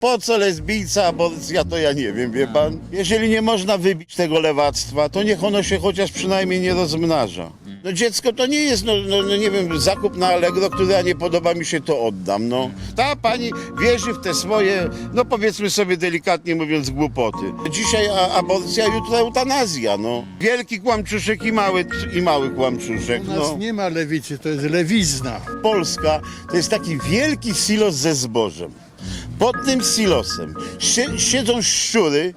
Po co lesbijca, aborcja, to ja nie wiem, wie pan. Jeżeli nie można wybić tego lewactwa, to niech ono się chociaż przynajmniej nie rozmnaża. No dziecko to nie jest, no, no, no nie wiem, zakup na Allegro, który a nie podoba mi się, to oddam, no. Ta pani wierzy w te swoje, no powiedzmy sobie delikatnie mówiąc, głupoty. Dzisiaj a, aborcja, jutro eutanazja, no. Wielki kłamczuszek i mały, i mały kłamczuszek, U nas no. nie ma lewicy, to jest lewizna. Polska to jest taki wielki silos ze zbożem. Pod tym silosem sie- siedzą szczury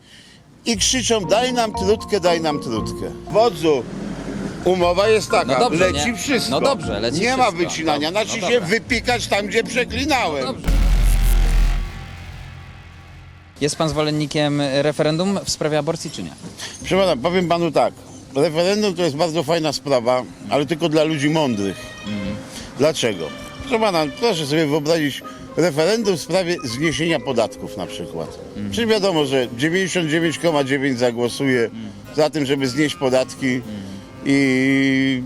i krzyczą daj nam trutkę, daj nam trutkę. Wodzu, umowa jest taka, No dobrze, leci nie? wszystko. No dobrze, leci Nie ma wszystko. wycinania, No, znaczy no się dobra. wypikać tam, gdzie przeklinałem. Dobrze. Jest pan zwolennikiem referendum w sprawie aborcji, czy nie? Proszę pana, powiem panu tak. Referendum to jest bardzo fajna sprawa, ale tylko dla ludzi mądrych. Dlaczego? Proszę pana, proszę sobie wyobrazić referendum w sprawie zniesienia podatków na przykład. Przecież wiadomo, że 99,9 zagłosuje za tym, żeby znieść podatki i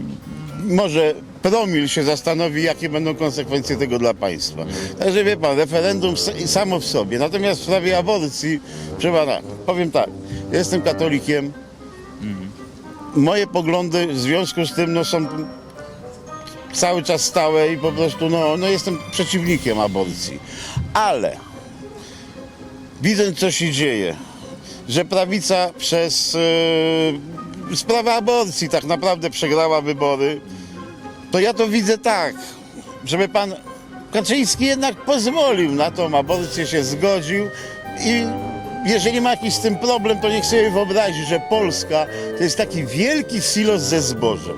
może promil się zastanowi, jakie będą konsekwencje tego dla państwa. Także wie pan, referendum samo w sobie. Natomiast w sprawie aborcji, proszę pana, powiem tak, jestem katolikiem, moje poglądy w związku z tym no, są cały czas stałe i po prostu no, no jestem przeciwnikiem aborcji. Ale widząc co się dzieje, że prawica przez e, sprawę aborcji tak naprawdę przegrała wybory, to ja to widzę tak, żeby pan Kaczyński jednak pozwolił na tą aborcję, się zgodził i jeżeli ma jakiś z tym problem, to niech sobie wyobrazi, że Polska to jest taki wielki silos ze zbożem.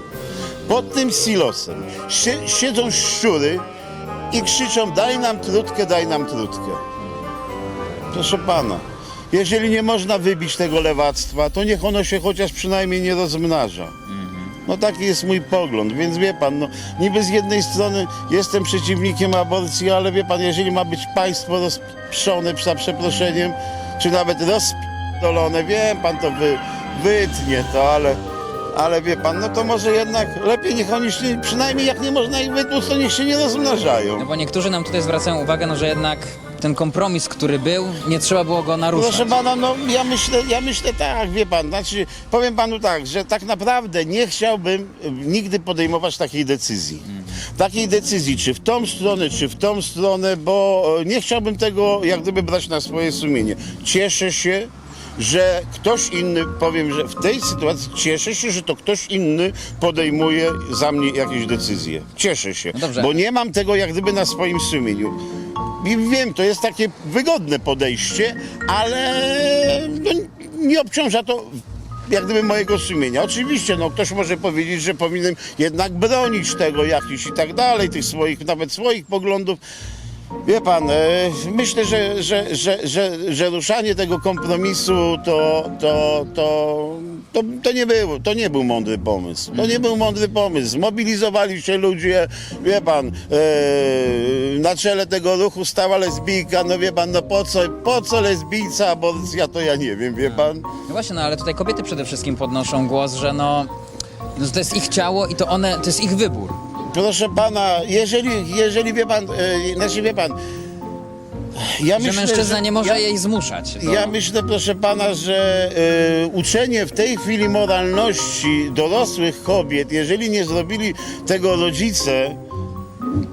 Pod tym silosem sie- siedzą szczury i krzyczą daj nam trutkę, daj nam trutkę. Proszę pana, jeżeli nie można wybić tego lewactwa, to niech ono się chociaż przynajmniej nie rozmnaża. No taki jest mój pogląd, więc wie pan, no niby z jednej strony jestem przeciwnikiem aborcji, ale wie pan, jeżeli ma być państwo rozprzone za przeproszeniem, czy nawet rozpidolone, wie pan, to wy, wytnie to, ale, ale wie pan, no to może jednak lepiej niech oni się, przynajmniej jak nie można ich wytłuc, to niech się nie rozmnażają. No bo niektórzy nam tutaj zwracają uwagę, no, że jednak ten kompromis, który był, nie trzeba było go naruszać. Proszę pana, no ja myślę, ja myślę tak, wie pan, znaczy powiem panu tak, że tak naprawdę nie chciałbym nigdy podejmować takiej decyzji. Takiej decyzji, czy w tą stronę, czy w tą stronę, bo e, nie chciałbym tego jak gdyby brać na swoje sumienie. Cieszę się, że ktoś inny, powiem, że w tej sytuacji cieszę się, że to ktoś inny podejmuje za mnie jakieś decyzje. Cieszę się, No dobrze. bo nie mam tego jak gdyby na swoim sumieniu. I wiem, to jest takie wygodne podejście, ale no, nie obciąża to jak gdyby mojego sumienia. Oczywiście, no ktoś może powiedzieć, że powinienem jednak bronić tego jakiś i tak dalej, tych swoich, nawet swoich poglądów. Wie pan, e, myślę, że, że, że, że, że ruszanie tego kompromisu to, to, to, to, to, nie był, to nie był mądry pomysł. To nie był mądry pomysł. Zmobilizowali się ludzie, wie pan, e, na czele tego ruchu stała lesbijka, no wie pan, no po co, po co lesbijca, aborcja, to ja nie wiem, wie pan. No właśnie, no ale tutaj kobiety przede wszystkim podnoszą głos, że no, no to jest ich ciało i to one, to jest ich wybór. Proszę pana, jeżeli, jeżeli wie pan, e, znaczy wie pan, ja Że myślę, mężczyzna nie może ja, jej zmuszać. do- Ja myślę, proszę pana, że e, uczenie w tej chwili moralności dorosłych kobiet, jeżeli nie zrobili tego rodzice,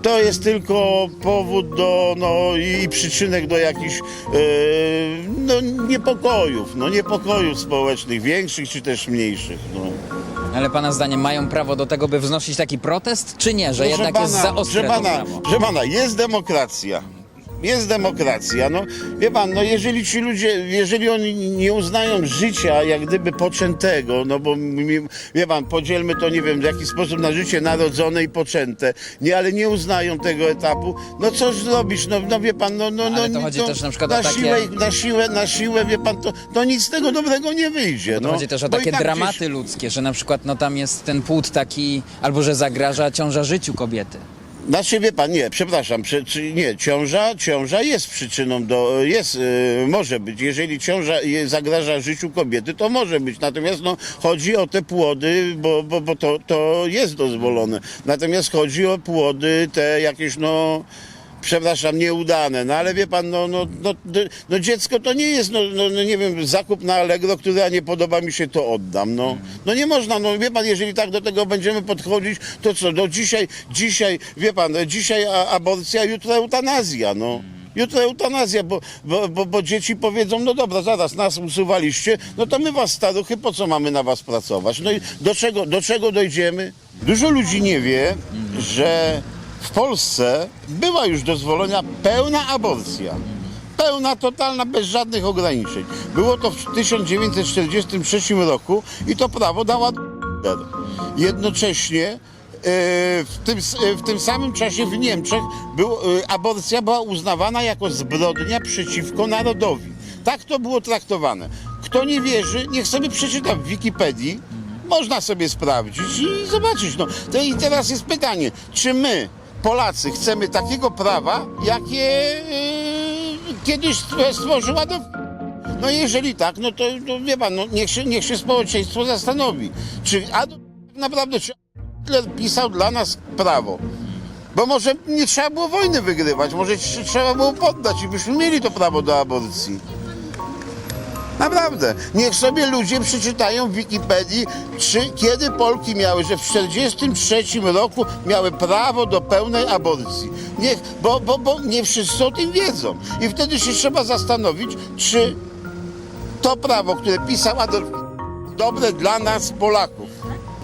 to jest tylko powód do, no i, i przyczynek do jakichś e, no, niepokojów, no niepokojów społecznych, większych czy też mniejszych. No. Ale pana zdaniem mają prawo do tego, by wznosić taki protest, czy nie? Że Proszę jednak jest za ostre proszę to pana, prawo. proszę pana, jest demokracja. Jest demokracja. No, wie pan, no jeżeli ci ludzie, jeżeli oni nie uznają życia jak gdyby poczętego, no bo wie pan, podzielmy to, nie wiem, w jaki sposób na życie narodzone i poczęte, nie, ale nie uznają tego etapu, no cóż zrobisz, no, no wie pan, no, no, Ale no, to chodzi no, też na przykład na takie- siłę, na siłę, na siłę, wie pan, to, to nic z tego dobrego nie wyjdzie. To no. chodzi też o takie tak dramaty gdzieś- ludzkie, że na przykład no tam jest ten płód taki, albo że zagraża ciąża życiu kobiety. Znaczy wie pan, nie, przepraszam, przy, czy, nie, ciąża, ciąża jest przyczyną do, jest, y, może być, jeżeli ciąża zagraża życiu kobiety, to może być, natomiast no, chodzi o te płody, bo, bo, bo to, to jest dozwolone, natomiast chodzi o płody te jakieś, no, przepraszam, nieudane, no ale wie pan, no, no, no, no, no dziecko to nie jest, no, no, no nie wiem, zakup na Allegro, który, a nie podoba mi się, to oddam, no. No nie można, no wie pan, jeżeli tak do tego będziemy podchodzić, to co, no dzisiaj, dzisiaj, wie pan, dzisiaj aborcja, jutro eutanazja, no. Jutro eutanazja, bo, bo, bo, bo dzieci powiedzą, no dobra, zaraz nas usuwaliście, no to my was staruchy, po co mamy na was pracować? No i do czego, do czego dojdziemy? Dużo ludzi nie wie, że w Polsce była już dozwolona pełna aborcja. Pełna, totalna, bez żadnych ograniczeń. Było to w 1943 roku i to prawo dała Jednocześnie e, w tym, e, w tym samym czasie w Niemczech był, e, aborcja była uznawana jako zbrodnia przeciwko narodowi. Tak to było traktowane. Kto nie wierzy, niech sobie przeczyta w Wikipedii. Można sobie sprawdzić i zobaczyć. No, to I teraz jest pytanie, czy my, Polacy, chcemy takiego prawa, jakie e, kiedyś stworzyła do... No jeżeli tak, no to, wie pan, no niech, się, niech się społeczeństwo zastanowi, czy Adolf naprawdę, czy Hitler pisał dla nas prawo. Bo może nie trzeba było wojny wygrywać, może trzeba było poddać i byśmy mieli to prawo do aborcji. Naprawdę. Niech sobie ludzie przeczytają w Wikipedii, czy kiedy Polki miały, że w 1943 roku miały prawo do pełnej aborcji. Niech, bo, bo, bo nie wszyscy o tym wiedzą. I wtedy się trzeba zastanowić, czy to prawo, które pisał Adolf dobre dla nas, Polaków.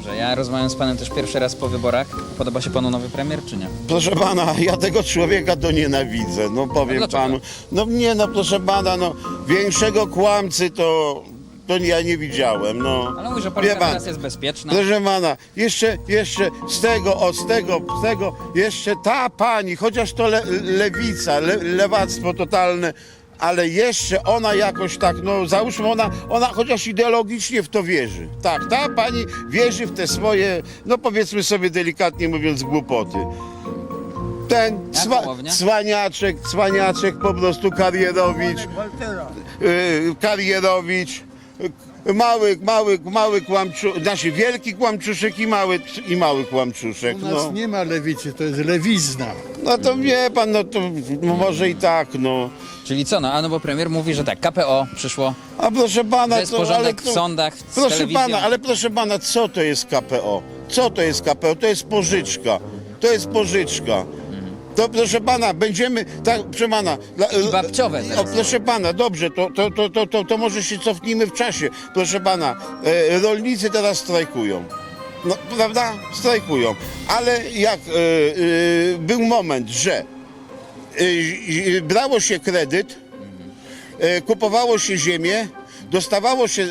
Że ja rozmawiam z panem też pierwszy raz po wyborach. Podoba się panu nowy premier, czy nie? Proszę pana, ja tego człowieka to nienawidzę, no powiem dlaczego? panu. No nie, no proszę pana, no większego kłamcy to, to ja nie widziałem, no. Ale mówi, że Wie Polska pan, teraz jest bezpieczna. Proszę pana, jeszcze, jeszcze z tego, od z tego, z tego, jeszcze ta pani, chociaż to le, lewica, le, lewactwo totalne, ale jeszcze ona jakoś tak, no załóżmy, ona, ona chociaż ideologicznie w to wierzy. Tak, ta pani wierzy w te swoje, no powiedzmy sobie delikatnie mówiąc, głupoty. Ten cwa, Hołownia? cwaniaczek, cwaniaczek po prostu karierowicz, y, karierowicz, mały, mały, mały kłamczuszek, znaczy wielki kłamczuszek i mały, i mały kłamczuszek. U nas No. nie ma lewicy, to jest lewizna. no to wie pan, no to może i tak, no. Czyli co, no, a no bo premier mówi, że tak, KPO przyszło, A proszę pana, że jest to, ale porządek to, w sądach, z Proszę telewizją. pana, ale proszę pana, co to jest KPO? Co to jest KPO? To jest pożyczka. To jest pożyczka. To proszę pana, będziemy, tak, proszę pana. Dla, I babciowe O, teraz. proszę pana, dobrze, to, to, to, to, to, to może się cofnijmy w czasie. Proszę pana, e, rolnicy teraz strajkują. No, prawda? Strajkują. Ale jak e, e, był moment, że e, e, brało się kredyt, e, kupowało się ziemię, dostawało się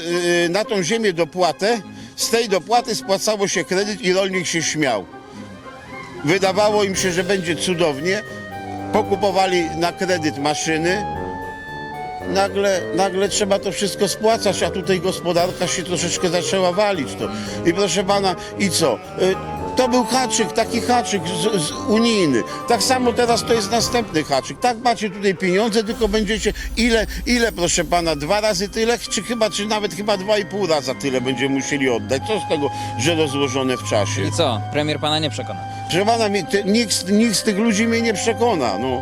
e, na tą ziemię dopłatę, z tej dopłaty spłacało się kredyt i rolnik się śmiał. Wydawało im się, że będzie cudownie, pokupowali na kredyt maszyny, nagle, nagle trzeba to wszystko spłacać, a tutaj gospodarka się troszeczkę zaczęła walić. To. I proszę pana, i co? To był haczyk, taki haczyk z, z unijny. Tak samo teraz to jest następny haczyk. Tak macie tutaj pieniądze, tylko będziecie ile, ile proszę pana, dwa razy tyle, czy chyba, czy nawet chyba dwa i pół raza tyle będziemy musieli oddać. Co z tego, że rozłożone w czasie? I co, premier pana nie przekona? Proszę pana, mnie- ty- nikt, nikt z tych ludzi mnie nie przekona, no.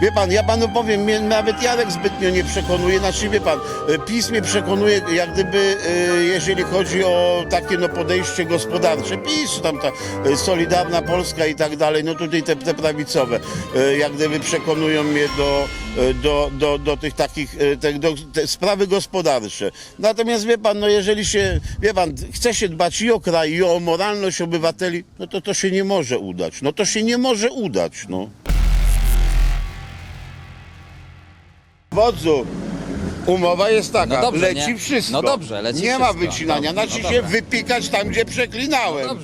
Wie pan, ja panu powiem, mnie nawet Jarek zbytnio nie przekonuje, znaczy wie pan, e, PiS mnie przekonuje jak gdyby, e, jeżeli chodzi o takie no podejście gospodarcze, PiS, tam ta e, Solidarna Polska i tak dalej, no tutaj te, te prawicowe, jak gdyby przekonują mnie do, do, do, do tych takich, te, do, te sprawy gospodarcze. Natomiast wie pan, no jeżeli się, wie pan, chce się dbać i o kraj, i o moralność obywateli, no to to się nie może udać, no to się nie może udać, no. Wodzu, umowa jest taka, No dobrze, leci nie? wszystko. No dobrze, leci Nie ma wszystko. wycinania, Dobrze, znaczy no się dobra. wypikać tam, gdzie przeklinałem. No.